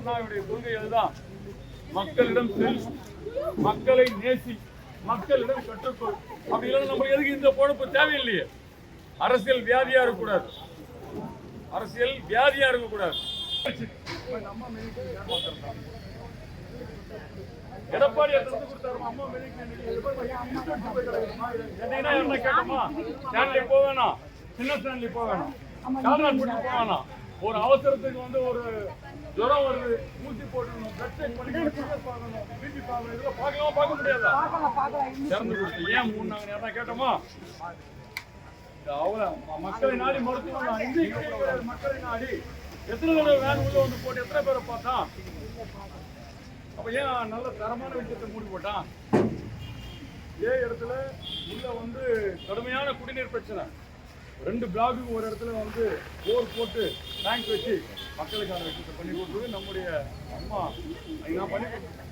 அண்ணாவுடைய கொள்கை அதுதான். மக்களிடம் செல் மக்களை நேசி மக்களிடம் கற்றுக்கொள். அப்படி இல்லைன்னா நம்ம எதுக்கு இந்த பொழப்பு தேவையில்லையே? அரசியல் வியாதியா இருக்கக்கூடாது. அரசியல் வியாதியா இருக்கக்கூடாது. எடப்பாடி என்ன கேட்டோமா? ஸ்டான்லி சின்ன ஸ்டான்லி போக வேணாம். ஒரு அவசரத்துக்கு வந்து ஒரு ஜுரம் வருது. ஊசி போட்டுக்கணும் பிளட் செக் பண்ணிக்கணும் பார்க்கணும் பிபி பார்க்கணும் இதெல்லாம் பார்க்கலாம் பார்க்க முடியாது? திறந்து கொடுத்து ஏன் மூணு நாங்க நேரம் கேட்டோமா? இந்த மக்களை நாடி மருத்துவம் இந்திய மக்களை நாடி எத்தனை தடவை வேன் உள்ள வந்து போட்டு எத்தனை பேரை பார்த்தான்? அப்போ ஏன் நல்ல தரமான விஷயத்தை மூடி போட்டான்? இதே இடத்துல உள்ள வந்து கடுமையான குடிநீர் பிரச்சனை. ரெண்டு பிளாக்குக்கு ஒரு இடத்துல வந்து போர் போட்டு டேங்க் வச்சு மக்களுக்கான விஷயத்தை பண்ணி கொடுத்தது நம்முடைய அம்மா. அதை நான் பண்ணி கொடுத்தேன்.